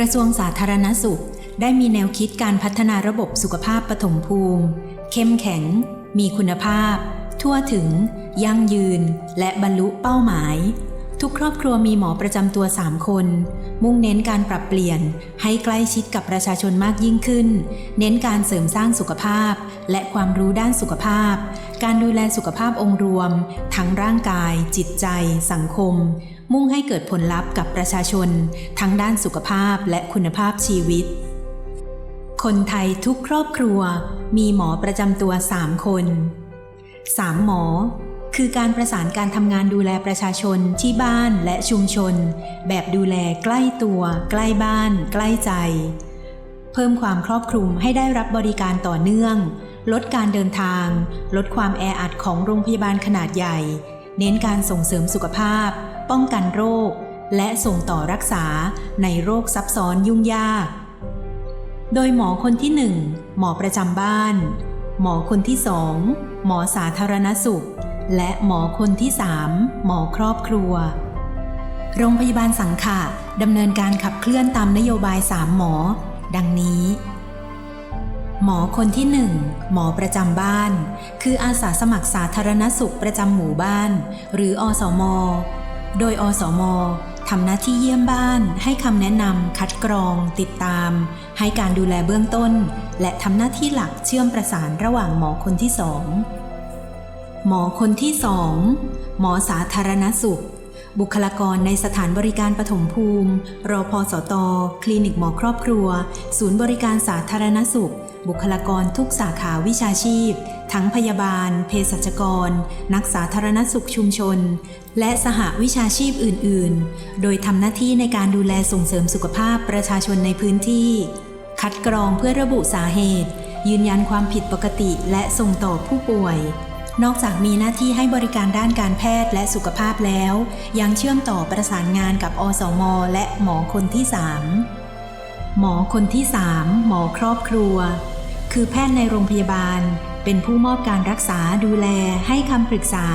กระทรวงสาธารณสุข ได้มีแนวคิดการพัฒนาระบบสุขภาพปฐมภูมิ เข้มแข็ง มีคุณภาพ ทั่วถึง ยั่งยืน และบรรลุเป้าหมาย ทุกครอบครัวมีหมอประจำตัว 3 คน มุ่งเน้นการปรับเปลี่ยน ให้ใกล้ชิดกับประชาชนมากยิ่งขึ้น เน้นการเสริมสร้างสุขภาพ และความรู้ด้านสุขภาพ การดูแลสุขภาพองค์รวม ทั้งร่างกาย จิตใจ สังคม มุ่งให้เกิดผลลัพธ์กับประชาชน ทั้งด้านสุขภาพและคุณภาพชีวิต คนไทยทุกครอบครัว มีหมอประจำตัว 3 คน 3 หมอ คือการประสานการทำงานดูแลประชาชนที่บ้านและชุมชน แบบดูแลใกล้ตัว ใกล้บ้าน ใกล้ใจ เพิ่มความครอบคลุมให้ได้รับบริการต่อเนื่อง ลดการเดินทาง ลดความแออัดของโรงพยาบาลขนาดใหญ่ เน้นการส่งเสริมสุขภาพ ป้องกันโรค และส่งต่อรักษาในโรคซับซ้อนยุ่งยาก โดยหมอคนที่ 1 หมอประจำบ้าน หมอคนที่ 2 หมอสาธารณสุข และหมอคนที่ 3 หมอครอบครัว โรงพยาบาลสังขะดำเนินการขับเคลื่อนตามนโยบาย 3 หมอ ดังนี้ หมอคนที่ 1 หมอประจำบ้าน คืออาสาสมัครสาธารณสุขประจำหมู่บ้าน หรืออสม โดยอสมทำหน้าที่เยี่ยมบ้าน ให้คำแนะนำคัดกรอง ติดตาม ให้การดูแลเบื้องต้น และทำหน้าที่หลักเชื่อมประสานระหว่างหมอคนที่สอง หมอคนที่สองหมอสาธารณสุข บุคลากรในสถานบริการปฐมภูมิ รอพอสต คลินิกหมอครอบครัว ศูนย์บริการสาธารณสุข บุคลากรทุกสาขาวิชาชีพ ทั้งพยาบาล เภสัชกร นักสาธารณสุขชุมชน และสหวิชาชีพอื่น ๆ โดยทำหน้าที่ในการดูแลส่งเสริมสุขภาพประชาชนในพื้นที่ คัดกรองเพื่อระบุสาเหตุ ยืนยันความผิดปกติและส่งต่อผู้ป่วย นอกจากมีหน้าที่ให้บริการด้านการแพทย์และสุขภาพแล้ว ยังเชื่อมต่อประสานงานกับอสม และหมอคนที่ 3 หมอคนที่ 3 หมอครอบครัว คือแพทย์ในโรงพยาบาล เป็นผู้มอบการรักษาดูแล ให้คำปรึกษา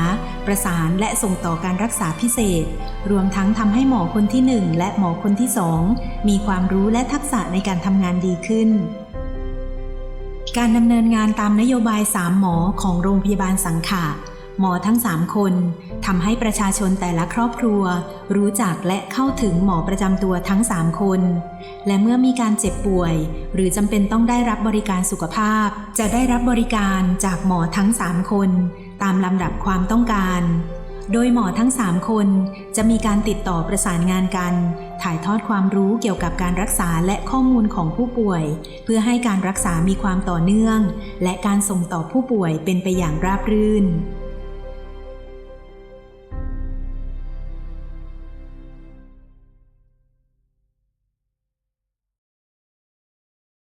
ประสานและส่งต่อการรักษาพิเศษ รวมทั้งทำให้หมอคนที่ 1 และหมอคนที่ 2 มีความรู้และทักษะในการทำงานดีขึ้น การดำเนินงานตามนโยบาย 3 หมอของโรงพยาบาลสังขะหมอทั้ง 3 คนทำให้ประชาชนแต่ละครอบครัว รู้จักและเข้าถึงหมอประจำตัวทั้ง 3 คน และเมื่อมีการเจ็บป่วย หรือจำเป็นต้องได้รับบริการสุขภาพ จะได้รับบริการจากหมอทั้ง 3 คน ตามลำดับความต้องการ โดยหมอทั้ง 3 คนจะมีการติดต่อประสานงานกัน ถ่ายทอดความรู้เกี่ยวกับการรักษาและข้อมูลของผู้ป่วย เพื่อให้การรักษามีความต่อเนื่อง และการส่งต่อผู้ป่วยเป็นไปอย่างราบรื่น